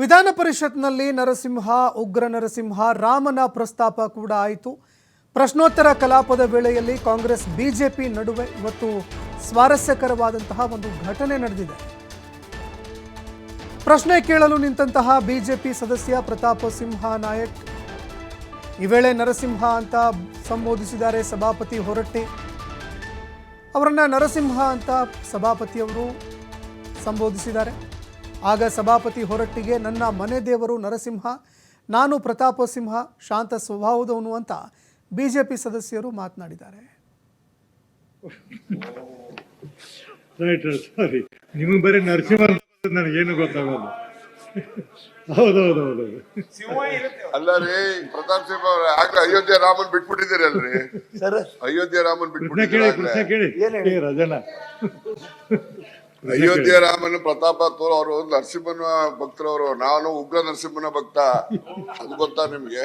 ವಿಧಾನ ಪರಿಷತ್ನಲ್ಲಿ ನರಸಿಂಹ, ಉಗ್ರ ನರಸಿಂಹ, ರಾಮನ ಪ್ರಸ್ತಾಪ ಕೂಡ ಆಯಿತು. ಪ್ರಶ್ನೋತ್ತರ ಕಲಾಪದ ವೇಳೆಯಲ್ಲಿ ಕಾಂಗ್ರೆಸ್, ಬಿಜೆಪಿ ನಡುವೆ ಇವತ್ತು ಸ್ವಾರಸ್ಯಕರವಾದಂತಹ ಒಂದು ಘಟನೆ ನಡೆದಿದೆ. ಪ್ರಶ್ನೆ ಕೇಳಲು ನಿಂತಹ ಬಿಜೆಪಿ ಸದಸ್ಯ ಪ್ರತಾಪ ಸಿಂಹ ನಾಯಕ್, ಈ ವೇಳೆ ನರಸಿಂಹ ಅಂತ ಸಂಬೋಧಿಸಿದ್ದಾರೆ ಸಭಾಪತಿ ಹೊರಟ್ಟಿ. ಅವರನ್ನ ನರಸಿಂಹ ಅಂತ ಸಭಾಪತಿಯವರು ಸಂಬೋಧಿಸಿದ್ದಾರೆ. ಆಗ ಸಭಾಪತಿ ಹೊರಟ್ಟಿಗೆ ನನ್ನ ಮನೆ ದೇವರು ನರಸಿಂಹ ನಾನು ಪ್ರತಾಪ ಸಿಂಹ ಶಾಂತ ಸ್ವಭಾವದವನು ಅಂತ ಬಿಜೆಪಿ ಸದಸ್ಯರು ಮಾತನಾಡಿದ್ದಾರೆ. ಸಾರಿ ನಿಮಗೆ ಬರೀ ನರಸಿಂಹ ಅಂತ ನನಗೇನು ಗೊತ್ತಾಗಲ್ಲ ಹೌದೌದೌದು. ಅಲ್ಲ ರೀ ಪ್ರತಾಪ್ ಸಿಂಹ ಅವ್ರ ಆಗ್ಲೇ ಅಯೋಧ್ಯೆ ರಾಮನ್ ಬಿಟ್ಬಿಟ್ಟಿದ್ದೀರಿ ಅಲ್ರಿ ಅಯೋಧ್ಯೆ ರಾಮನ್ ಪ್ರಶ್ನೆ ಕೇಳಿ ಪ್ರಶ್ನೆ ಬಿಟ್ಬಿಟ್ಟಿದ್ದೀರಿ ಕೇಳಿ. ರಜನ. ಅಯೋಧ್ಯೆ ರಾಮನ ಪ್ರತಾಪ ತೋರ್ ಅವರು ನರಸಿಂಹನ ಭಕ್ತರವರು ನಾನು ಉಗ್ರ ನರಸಿಂಹನ ಭಕ್ತ. ಅದು ಗೊತ್ತಾ ನಿಮ್ಗೆ?